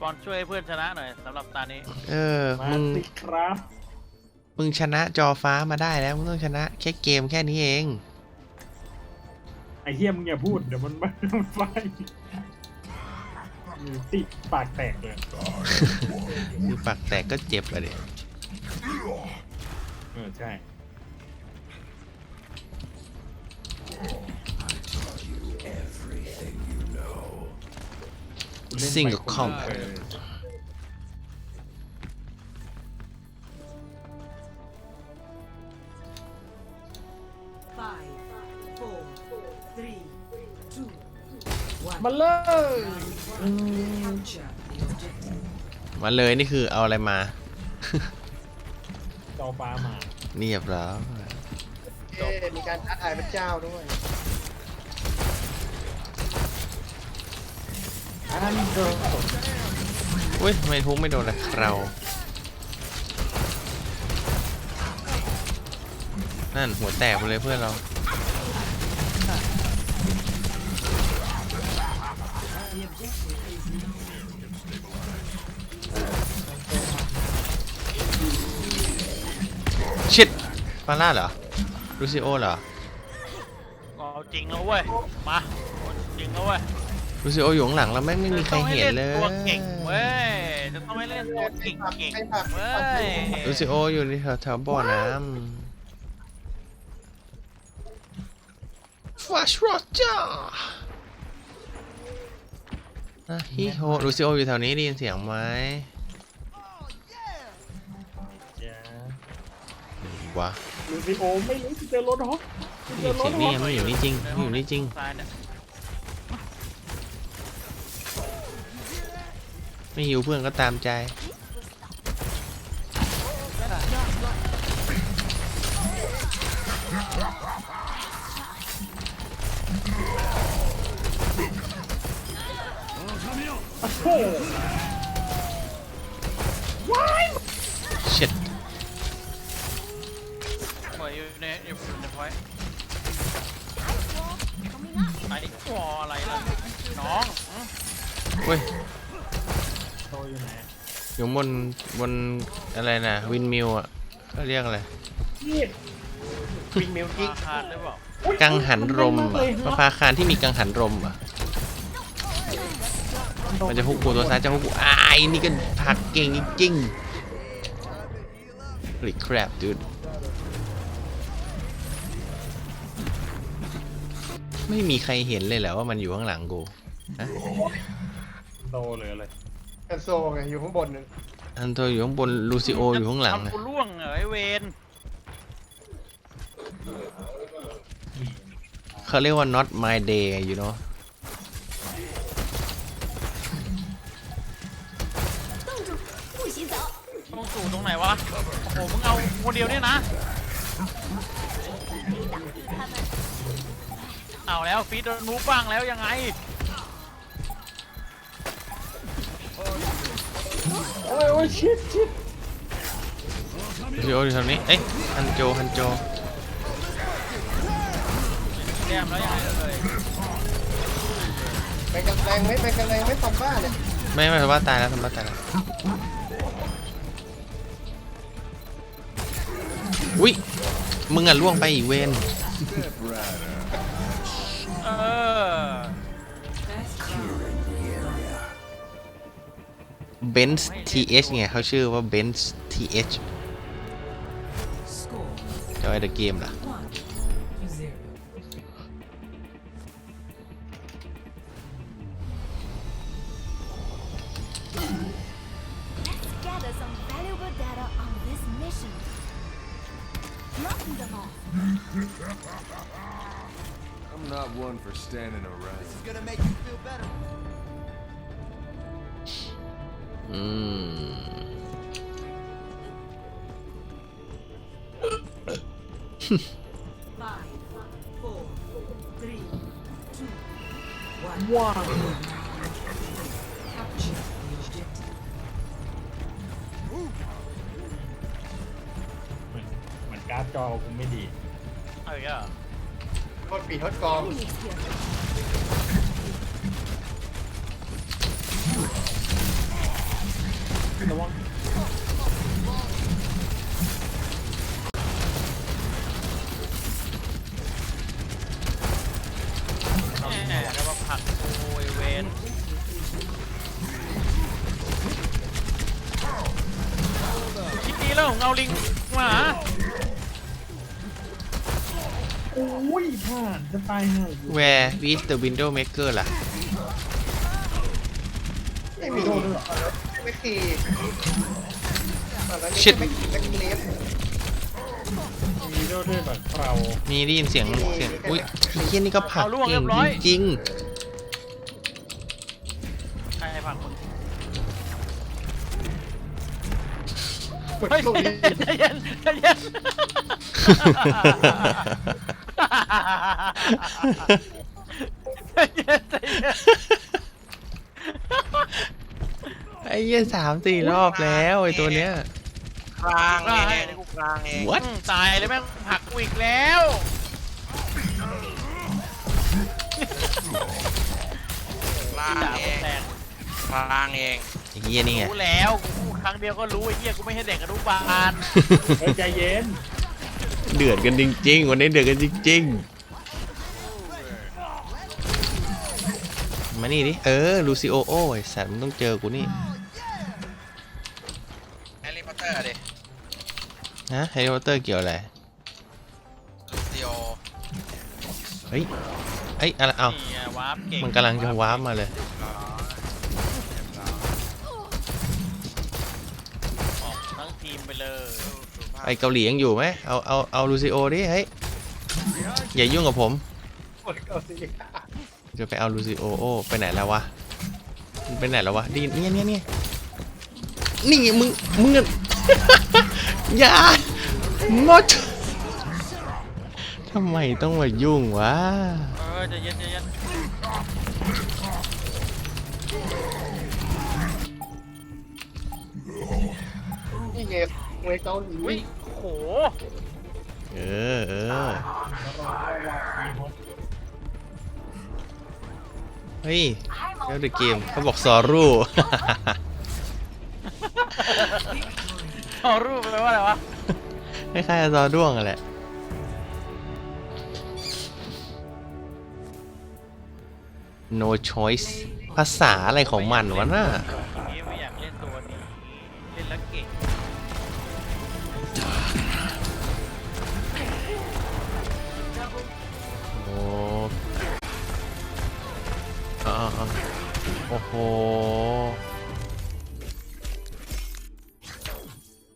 บอลช่วยให้เพื่อนชนะหน่อยสำหรับตานี้เออ มามึง สิครับ มึงชนะจอฟ้ามาได้แล้ว มึงต้องชนะแค่เกมแค่นี้เอง ไอ้เฮียมึงอย่าพูด เดี๋ยวมันมันไฟอยู่ติดปากแตกเลยคือปากแตกก็เจ็บอะเด็เออใช่ ซิงกับคอมเออ Five, four, three, two, one. มาเลย Capture the objective. มาเลยนี่คือเอาอะไรมา จอฟ้ามาเรียบร้อยเอ๊ะมีการท้าทายพระเจ้าด้วย อันโดนอุ้ยไม่ทุกไม่โดนอะเรานั่นหัวแตกไปเลยเพื่อนเราชิดฟาร่าเหรอลูซิโอเหรอเอาจริงแล้วเว้ย มาเอาจริงแล้วเว้ย ลูซิโออยู่ข้างหลังเราแม่งไม่มีใครเห็นเลยจะต้องให้เล่นตัวเก่งเว้ยจะต้องให้เล่นตัวเก่งเก่งๆเว้ยลูซิโออยู่ในแถวๆบ่อน้ำฟาชโรจ้าฮิโฮลูซิโออยู่แถวนี้ได้ยินเสียงไหมอย่าวะลูซิโอไม่รู้จะเจอรถฮอกจะเจเสีอยรงถฮนี่อกมันอยู่นี่จริงมันอยู่นี่จริง ซ้ายเนี่ย ไม่หิวเพื่อนก็ตามใจโอ้โหเช็ดปล่อยอยู่ในอยู่ในพอยต์ไอ้วออะไรล่ะน้องอืมเว้ยโต อยู่ไหนอยู่บนบนอะไรนะวินมิวอะเขาเรียกอะไรนี่วินมิวกิ้งอาคารหรือเปล่าอุ๊ยกังหันรมนอะแงมะมากพร้าวคารที่มีกังหันรมอะมันจะฮุกกูตัวซ้ายจะฮุกกูอายนี่ก็ผักเก่งจริงๆ Holy crap dude ไม่มีใครเห็นเลยเหรอว่ามันอยู่ข้างหลังกูฮะโตเลยอะไร กันโซไงอยู่ข้างบนนึงอันโตอยู่ข้างบนลูซิโออยู่ข้างหลังทำนะกูล่วงเหรอไอ้เวนเขาเรียกว่า not my day you know ต้องสู่ตรงไหนวะ โอ้โห มึงเอาคนเดียวเนี่ยนะ เอาแล้วฟีดโดนมูฟบ้างแล้วยังไง โอ้ยโอ้ยชิดชิดลูซิโออยู่แถวนี้ เอ้ยฮันโจฮันโจแก้มแล้วยังไงเลยไปกันแรงไหมไปกันแรงไหมตอมบ้าเนี่ยไม่ไม่ทำว่าตายแล้วทำว่าตายแล้วอุ้ยมึงอะล่วงไปอีกเวน เบนซ์ TH ไงเขาชื่อว่าเบนซ์ TH score จะไว้เดอะเกมล่ะ อืม Five, four, three, two, one. ว้าว Capture the objective. เหมือนเหมือนการ์ดจอกูไม่ดี เอาอีกแล้วเหรอโทษปีโทษกอง Enemies here. ระวังแหมแล้วมาผลักโอยเวนคิดดีแล้วเงาลิงหมา โอ้ยผ่านจะตายห่าอยู่ Where is the window maker ล่ะ ไม่มีไม่ขี่ตอนนั้น Shit ไม่ขี่ไม่ขี่เลฟมีด้วยด้วยแบบเรามีได้ยินเสียงเสียงอุ้ยไอ้เหี้ยนี่ก็ผลักเก่งจริงใครผลักมึงเปิดเฮ้ยตู้นี้ใจเย็นใจเย็นใจเย็นใจเย็นๆ ไอ้เหี้ยสามสี่รอบแล้วไอ้ตัวเนี้ย กลางเองกูกลางเอง What อืมตายเลยแม่งผลักกูอีกแล้วกลางด่าเอผมงแรงกลางเองไอ้เหี้ยนี่ไง รู้แล้วกูพูดครั้งเดียวก็รู้ไอ้เหี้ยกูไม่ให้เด็กอนุบาลเฮ้ยใจเย็นเดือดกันจริงๆ วันนี้เดือดกันจริงๆ มานี่ดิ เออ ลูซิโอโอ้ไอ้สัตว์มึงต้องเจอกูนี่แฮร์รี่พ อตเตอร์ดิฮะแฮร์รี่พอตเตอร์เกี่ยวอะไรลูซิโอเฮ้ยเอ้ยอะไรเอ้านี่ไงวาร์ปเก่งมันกำลังจะวาร์ปมาเลย ออกทั้งทีมไปเลยไอเกาหลียังอยู่ไหมเอาเอาเอาลูซิโอดิเฮ้ยอย่ายุ่งกับผมกดเอาสิจะไปเอาลูซิโอโอไปไหนแล้ววะมันไปไหนแล้ววะดีเนี่ยเนี่ยเนี่ยนี่มึงมึงอะ อย่ามดทำไมต้องมายุ่งวะ เออใจเย็นใจเย็นนี่ไงเวเกาหลีอุ้ยโอ้โหเออเออเฮ้ยแล้วเดอะเกมเขาบอกซอรู เอรูปไปว่าอะไรวะคล้ายๆซอด้วงอะแหละ no choice ภาษาอะไรของมันวะน่ะทีนี้ไม่อยากเล่นตัวนี้เล่นแล้วเก่งโอ้อ่าโอ้โห